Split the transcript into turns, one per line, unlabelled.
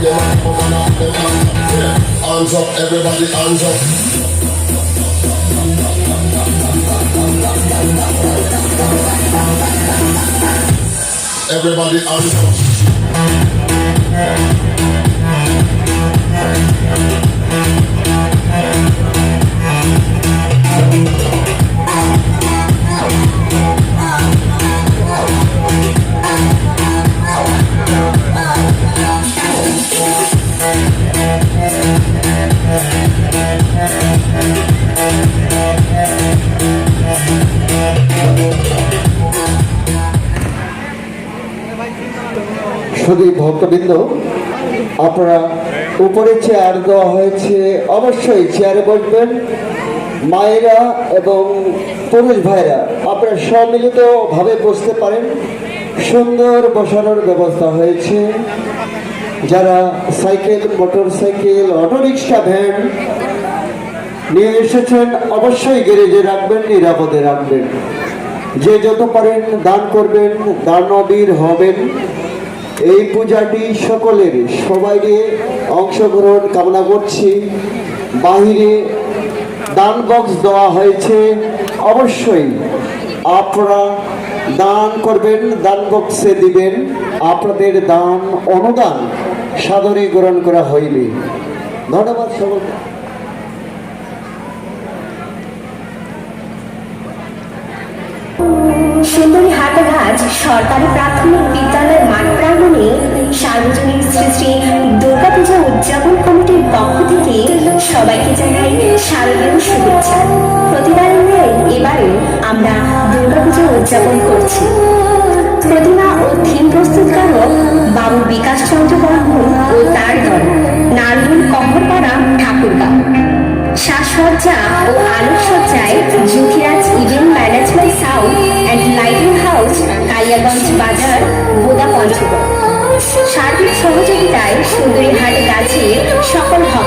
the up Hands up, everybody, hands up. Everybody hands up.
শুধু ভক্তবৃন্দ, আপনারা উপরে চেয়ার দেওয়া হয়েছে, অবশ্যই চেয়ারে বসবেন। মায়েরা এবং পুরুষ ভাইরা, আপনারা সম্মিলিতভাবে বসতে পারেন। সুন্দর বসানোর ব্যবস্থা হয়েছে। যারা cycle motor cycle auto rickshaw van নিয়ে এসেছেন, অবশ্যই গ্যারেজে রাখবেন, নিরাপদে রাখবেন। যে যত পারেন দান করবেন, দানবীর হবেন। এই পূজাটি সকলের, সবাইকে অংশগ্রহণ কামনা করছি। বাহিরে দান বক্স দেওয়া হয়েছে। অবশ্যই আপনারা দান করবেন, দান বক্সে দিবেন। আপনাদের দান অনুদান সাদরে গ্রহণ করা হইবে। ধন্যবাদ সকলকে।
সুন্দরী হাটাঘাট সরকারি প্রাথমিক বিদ্যালয়ের মাঠ প্রাঙ্গণে সার্বজনীন শ্রী শ্রী দুর্গাপূজা উদযাপন কমিটির পক্ষ থেকে সবাইকে জানাই শারদীয় শুভেচ্ছা। প্রতিবারের ন্যায় এবারেও আমরা দুর্গাপূজা উদযাপন করছি। প্রতিমা ও থিম প্রস্তুতকারক বাবু বিকাশ চন্দ্র বর্মন ও তার দল নারগুল কম্বরপাড়া ঠাকুরগাঁও। সাজসজ্জা ও আলোকসজ্জায় জ্যোতিরাজ ইভেন্ট ম্যানেজমেন্ট সুন্দরী হাটে গাছে সকল ভক্তবৃন্দ